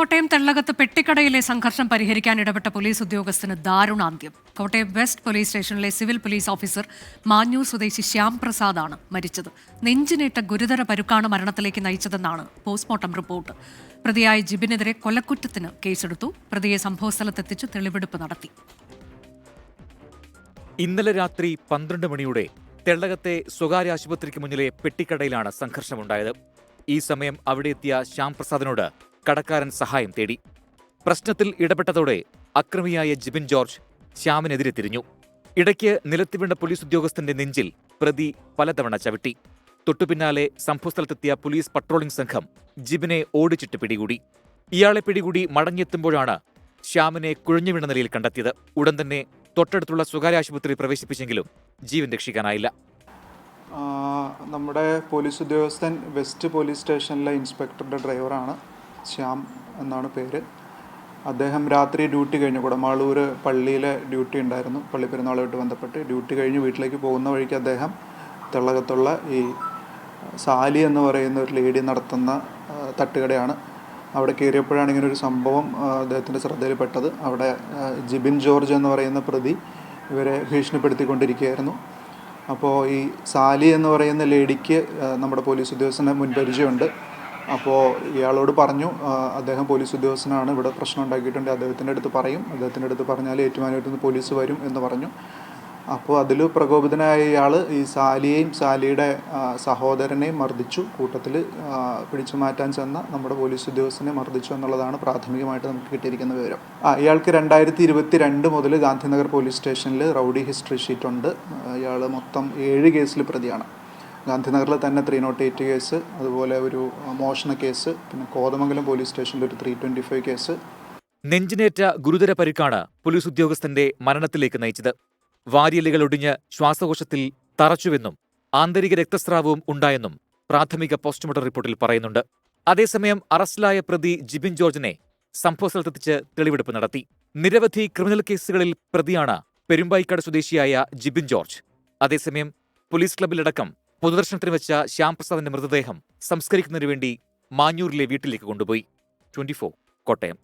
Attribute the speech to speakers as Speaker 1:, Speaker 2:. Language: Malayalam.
Speaker 1: കോട്ടയം തെള്ളകത്ത് പെട്ടിക്കടയിലെ സംഘർഷം പരിഹരിക്കാൻ ഇടപെട്ട പോലീസ് ഉദ്യോഗസ്ഥന് ദാരുണാന്ത്യം. കോട്ടയം വെസ്റ്റ് പോലീസ് സ്റ്റേഷനിലെ സിവിൽ പോലീസ് ഓഫീസർ മാഞ്ഞൂർ സ്വദേശി ശ്യാം പ്രസാദാണ് മരിച്ചത്. നെഞ്ചിനേറ്റ ഗുരുതര പരുക്കാണ് മരണത്തിലേക്ക് നയിച്ചതെന്നാണ് പോസ്റ്റ്മോർട്ടം റിപ്പോർട്ട്. പ്രതിയായ ജിബിനെതിരെ കൊലക്കുറ്റത്തിന് കേസെടുത്തു. പ്രതിയെ സംഭവസ്ഥലത്തെത്തിച്ച് തെളിവെടുപ്പ് നടത്തി.
Speaker 2: ഇന്നലെ രാത്രി പന്ത്രണ്ട് മണിയോടെ തെള്ളകത്തെ സ്വകാര്യ ആശുപത്രിക്ക് മുന്നിലെ പെട്ടിക്കടയിലാണ് സംഘർഷമുണ്ടായത്. ഈ സമയം അവിടെ എത്തിയ ശ്യാം പ്രസാദിനോട് കടക്കാരൻ സഹായം തേടി. പ്രശ്നത്തിൽ ഇടപെട്ടതോടെ അക്രമിയായ ജിബിൻ ജോർജ് ശ്യാമിനെതിരെ തിരിഞ്ഞു. ഇടയ്ക്ക് നിലത്ത് വീണ പോലീസ് ഉദ്യോഗസ്ഥന്റെ നെഞ്ചിൽ പ്രതി പലതവണ ചവിട്ടി. തൊട്ടുപിന്നാലെ സംഭവസ്ഥലത്തെത്തിയ പോലീസ് പട്രോളിംഗ് സംഘം ജിബിനെ ഓടിച്ചിട്ട് പിടികൂടി. ഇയാളെ പിടികൂടി മടങ്ങിയെത്തുമ്പോഴാണ് ശ്യാമിനെ കുഴഞ്ഞു വീണ നിലയിൽ കണ്ടെത്തിയത്. ഉടൻ തന്നെ തൊട്ടടുത്തുള്ള സ്വകാര്യ ആശുപത്രിയിൽ പ്രവേശിപ്പിച്ചെങ്കിലും ജീവൻ രക്ഷിക്കാനായില്ല.
Speaker 3: നമ്മുടെ പോലീസ് ഉദ്യോഗസ്ഥൻ വെസ്റ്റ് പോലീസ് സ്റ്റേഷനിലെ ഇൻസ്പെക്ടറുടെ ഡ്രൈവറാണ്. ശ്യാം എന്നാണ് പേര്. അദ്ദേഹം രാത്രി ഡ്യൂട്ടി കഴിഞ്ഞു. കുടമാളൂർ പള്ളിയിലെ ഡ്യൂട്ടി ഉണ്ടായിരുന്നു. പള്ളി പെരുന്നാളുമായിട്ട് ബന്ധപ്പെട്ട് ഡ്യൂട്ടി കഴിഞ്ഞ് വീട്ടിലേക്ക് പോകുന്ന വഴിക്ക് അദ്ദേഹം തിളകത്തുള്ള ഈ സാലി എന്ന് പറയുന്ന ഒരു ലേഡി നടത്തുന്ന തട്ടുകടയാണ്. അവിടെ കയറിയപ്പോഴാണ് ഇങ്ങനെ ഒരു സംഭവം അദ്ദേഹത്തിന്റെ ശ്രദ്ധയിൽപ്പെട്ടത്. അവിടെ ജിബിൻ ജോർജ് എന്ന് പറയുന്ന പ്രതി ഇവരെ ഭീഷണിപ്പെടുത്തിക്കൊണ്ടിരിക്കുകയായിരുന്നു. അപ്പോൾ ഈ സാലി എന്ന് പറയുന്ന ലേഡിക്ക് നമ്മുടെ പോലീസ് ഉദ്യോഗസ്ഥനെ മുൻപരിചയമുണ്ട്. അപ്പോൾ ഇയാളോട് പറഞ്ഞു അദ്ദേഹം പോലീസ് ഉദ്യോഗസ്ഥനാണ് ഇവിടെ പ്രശ്നം ഉണ്ടാക്കിയിട്ടുണ്ട് അദ്ദേഹത്തിന്റെ അടുത്ത് പറയും അദ്ദേഹത്തിന്റെ അടുത്ത് പറഞ്ഞാൽ ഏറ്റുമാനൂരിൽ പോലീസ് വരും എന്ന് പറഞ്ഞു. അപ്പോൾ അതിൽ പ്രകോപിതനായ ഇയാൾ ഈ സാലിയെയും സാലിയുടെ സഹോദരനെ സഹോദരനെയും മർദ്ദിച്ചു. കൂട്ടത്തിൽ പിടിച്ചു മാറ്റാൻ ചെന്ന നമ്മുടെ പോലീസ് ഉദ്യോഗസ്ഥനെ മർദ്ദിച്ചു എന്നുള്ളതാണ് പ്രാഥമികമായിട്ട് നമുക്ക് കിട്ടിയിരിക്കുന്ന വിവരം. ആ ഇയാൾക്ക് രണ്ടായിരത്തി ഇരുപത്തി രണ്ട് മുതൽ ഗാന്ധിനഗർ പോലീസ് സ്റ്റേഷനിൽ റൗഡി ഹിസ്റ്ററി ഷീറ്റ് ഉണ്ട് ഇയാൾ മൊത്തം ഏഴ് കേസിൽ പ്രതിയാണ്. ഗാന്ധിനഗറിൽ തന്നെ ത്രീ നോട്ട് എയ്റ്റ് കേസ് അതുപോലെ ഒരു മോഷണ കേസ് പിന്നെ കോതമംഗലം പോലീസ് സ്റ്റേഷനിൽ ഒരു ത്രീ ട്വന്റി ഫൈവ് കേസ്
Speaker 2: നെഞ്ചിനേറ്റ ഗുരുതര പരിക്കാണ് പോലീസ് ഉദ്യോഗസ്ഥന്റെ മരണത്തിലേക്ക് നയിച്ചത്. വാരിയലുകൾ ഒടിഞ്ഞ് ശ്വാസകോശത്തിൽ തറച്ചുവെന്നും ആന്തരിക രക്തസ്രാവവും ഉണ്ടായെന്നും പ്രാഥമിക പോസ്റ്റ്മോർട്ടം റിപ്പോർട്ടിൽ പറയുന്നുണ്ട്. അതേസമയം അറസ്റ്റിലായ പ്രതി ജിബിൻ ജോർജിനെ സംഭവസ്ഥലത്തെത്തിച്ച് തെളിവെടുപ്പ് നടത്തി. നിരവധി ക്രിമിനൽ കേസുകളിൽ പ്രതിയാണ് പെരുമ്പായിക്കാട് സ്വദേശിയായ ജിബിൻ ജോർജ്. അതേസമയം പോലീസ് ക്ലബിലടക്കം പൊതുദർശനത്തിന് വെച്ച ശ്യാംപ്രസാദിന്റെ മൃതദേഹം സംസ്കരിക്കുന്നതിന് വേണ്ടി മാഞ്ഞൂരിലെ വീട്ടിലേക്ക് കൊണ്ടുപോയി. ട്വന്റി കോട്ടയം.